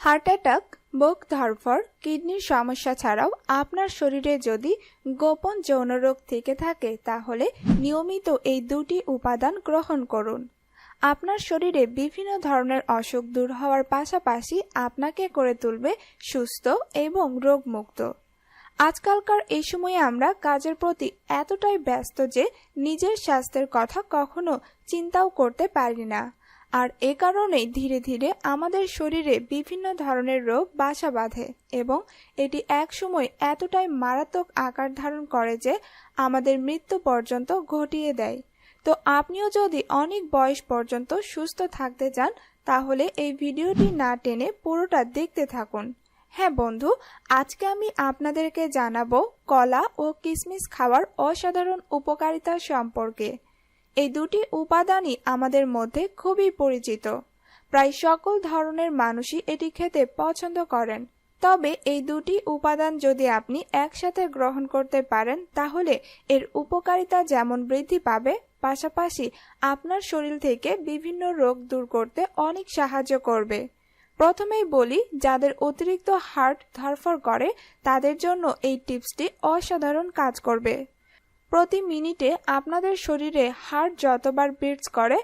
Heart attack, বুক ধরফর কিডনির সমস্যা ছাড়াও আপনার শরীরে যদি গোপন যৌনরোগ থেকে থাকে, তাহলে নিয়মিত এই দুটি উপাদান গ্রহণ করুন। আপনার শরীরে বিভিন্ন ধরনের অসুখ দূর হওয়ার পাশাপাশি আপনাকে করে তুলবে সুস্থ এবং রোগমুক্ত। আজকালকার এই সময়ে আমরা কাজের প্রতি এতটাই ব্যস্ত যে নিজের স্বাস্থ্যের কথা কখনো চিন্তাও করতে পারি না। আর এ কারণেই ধীরে ধীরে আমাদের শরীরে বিভিন্ন ধরনের রোগ বাসা বাঁধে এবং এটি এক সময় এতটাই মারাত্মক আকার ধারণ করে যে আমাদের মৃত্যু পর্যন্ত ঘটিয়ে দেয়। তো আপনিও যদি অনেক বয়স পর্যন্ত সুস্থ থাকতে চান, তাহলে এই ভিডিওটি না টেনে পুরোটা দেখতে থাকুন। হ্যাঁ বন্ধু, আজকে আমি আপনাদেরকে জানাব কলা ও কিশমিশ খাওয়ার অসাধারণ উপকারিতা সম্পর্কে। এই দুটি উপাদানই আমাদের মধ্যে খুবই পরিচিত। প্রায় সকল ধরনের মানুষই এটি খেতে পছন্দ করেন। তবে এই দুটি উপাদান যদি আপনি একসাথে গ্রহণ করতে পারেন, তাহলে এর উপকারিতা যেমন বৃদ্ধি পাবে, পাশাপাশি আপনার শরীর থেকে বিভিন্ন রোগ দূর করতে অনেক সাহায্য করবে। প্রথমেই বলি, যাদের অতিরিক্ত হার্ট ধরফর করে, তাদের জন্য এই টিপসটি অসাধারণ কাজ করবে। প্রতি মিনিটে আপনাদের শরীরে হার্ট যতবার বিটস করে,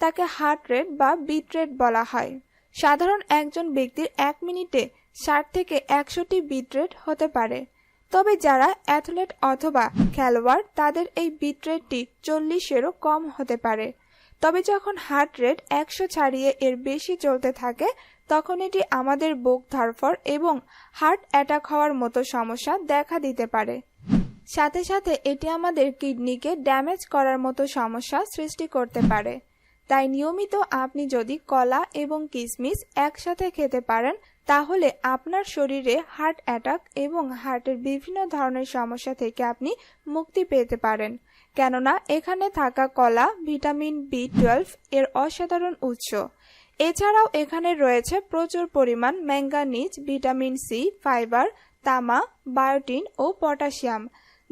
তাকে হার্ট রেট বা বিট রেট বলা হয়। সাধারণ একজন ব্যক্তির এক মিনিটে ষাট থেকে একশোটি বিট রেট হতে পারে। তবে যারা অ্যাথলেট অথবা খেলোয়াড়, তাদের এই বিট রেটটি চল্লিশেরও কম হতে পারে। তবে যখন হার্ট রেট একশো ছাড়িয়ে এর বেশি চলতে থাকে, তখন এটি আমাদের বুক ধরফর এবং হার্ট অ্যাটাক হওয়ার মতো সমস্যা দেখা দিতে পারে। সাথে সাথে এটি আমাদের কিডনিকে ড্যামেজ করার মতো সমস্যা সৃষ্টি করতে পারে। তাই নিয়মিত আপনি যদি কলা এবং কিশমিশ একসাথে খেতে পারেন, তাহলে আপনার শরীরে হার্ট অ্যাটাক এবং হার্টের বিভিন্ন ধরনের সমস্যা থেকে আপনি মুক্তি পেতে পারেন। কেননা এখানে থাকা কলা, ভিটামিন বি টুয়েলভ এর অসাধারণ উৎস। এছাড়াও এখানে রয়েছে প্রচুর পরিমাণ ম্যাঙ্গানিজ, ভিটামিন সি, ফাইবার, তামা, বায়োটিন ও পটাশিয়াম।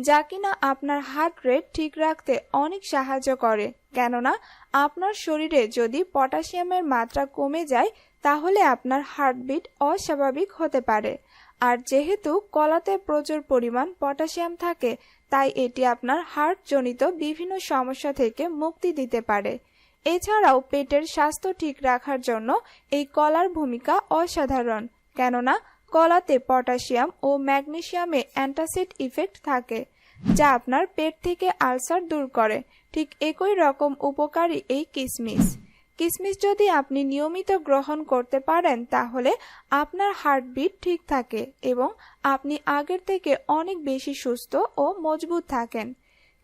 যা কিনা আপনার হার্ট রেট ঠিক রাখতে অনেক সাহায্য করে। কেননা, আপনার শরীরে যদি পটাশিয়ামের মাত্রা কমে যায়, তাহলে আপনার হার্টবিট অস্বাভাবিক হতে পারে। আর যেহেতু কলাতে প্রচুর পরিমাণ পটাশিয়াম থাকে, তাই এটি আপনার হার্টজনিত বিভিন্ন সমস্যা থেকে মুক্তি দিতে পারে। এছাড়াও পেটের স্বাস্থ্য ঠিক রাখার জন্য এই কলার ভূমিকা অসাধারণ। কেননা কলাতে পটাশিয়াম ও ম্যাগনেশিয়ামে অ্যান্টাসিড ইফেক্ট থাকে, যা আপনার পেট থেকে আলসার দূর করে। ঠিক একই রকম উপকারী এই কিসমিস। কিসমিস যদি আপনি নিয়মিত গ্রহণ করতে পারেন, তাহলে আপনার হার্টবিট ঠিক থাকে এবং আপনি আগের থেকে অনেক বেশি সুস্থ ও মজবুত থাকেন।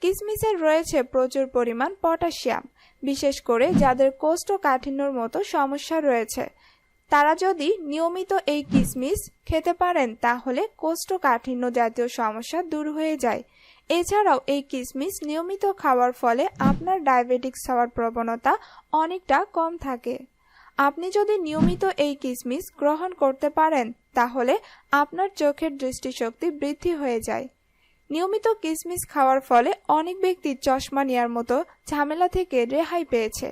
কিসমিসের রয়েছে প্রচুর পরিমাণ পটাশিয়াম, বিশেষ করে যাদের কোষ্ঠকাঠিন্যর মতো সমস্যা রয়েছে। তারা যদি নিয়মিত এই কিসমিস খেতে পারেন, তাহলে কোষ্ঠকাঠিন্য জাতীয় সমস্যা দূর হয়ে যায়। এছাড়াও এই কিসমিস নিয়মিত খাওয়ার ফলে আপনার ডায়াবেটিক্স হওয়ার প্রবণতা অনেকটা কম থাকে। আপনি যদি নিয়মিত এই কিসমিস গ্রহণ করতে পারেন, তাহলে আপনার চোখের দৃষ্টিশক্তি বৃদ্ধি হয়ে যায়। নিয়মিত কিসমিস খাওয়ার ফলে অনেক ব্যক্তি চশমা নেওয়ার মতো ঝামেলা থেকে রেহাই পেয়েছে।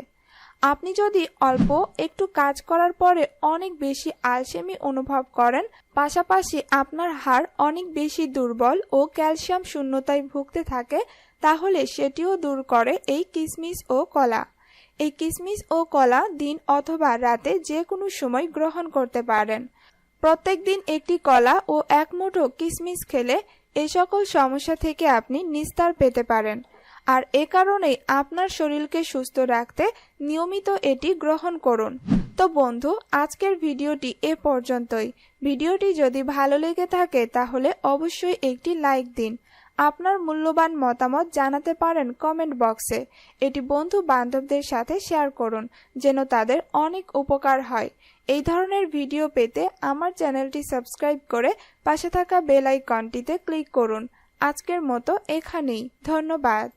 আপনি যদি অল্প একটু কাজ করার পরে অনেক বেশি আলসেমি অনুভব করেন, পাশাপাশি আপনার হাড় অনেক বেশি দুর্বল ও ক্যালসিয়াম শূন্যতায় ভুগতে থাকে, তাহলে সেটিও দূর করে এই কিসমিস ও কলা। এই কিসমিস ও কলা দিন অথবা রাতে যে কোনো সময় গ্রহণ করতে পারেন। প্রত্যেক দিন একটি কলা ও এক মুঠো কিসমিস খেলে এই সকল সমস্যা থেকে আপনি নিস্তার পেতে পারেন। আর এ কারণেই আপনার শরীরকে সুস্থ রাখতে নিয়মিত এটি গ্রহণ করুন। তো বন্ধু, আজকের ভিডিওটি এ পর্যন্তই। ভিডিওটি যদি ভালো লেগে থাকে, তাহলে অবশ্যই একটি লাইক দিন। আপনার মূল্যবান মতামত জানাতে পারেন কমেন্ট বক্সে। এটি বন্ধু বান্ধবদের সাথে শেয়ার করুন, যেন তাদের অনেক উপকার হয়। এই ধরনের ভিডিও পেতে আমার চ্যানেলটি সাবস্ক্রাইব করে পাশে থাকা বেল আইকনটিতে ক্লিক করুন। আজকের মতো এখানেই। ধন্যবাদ।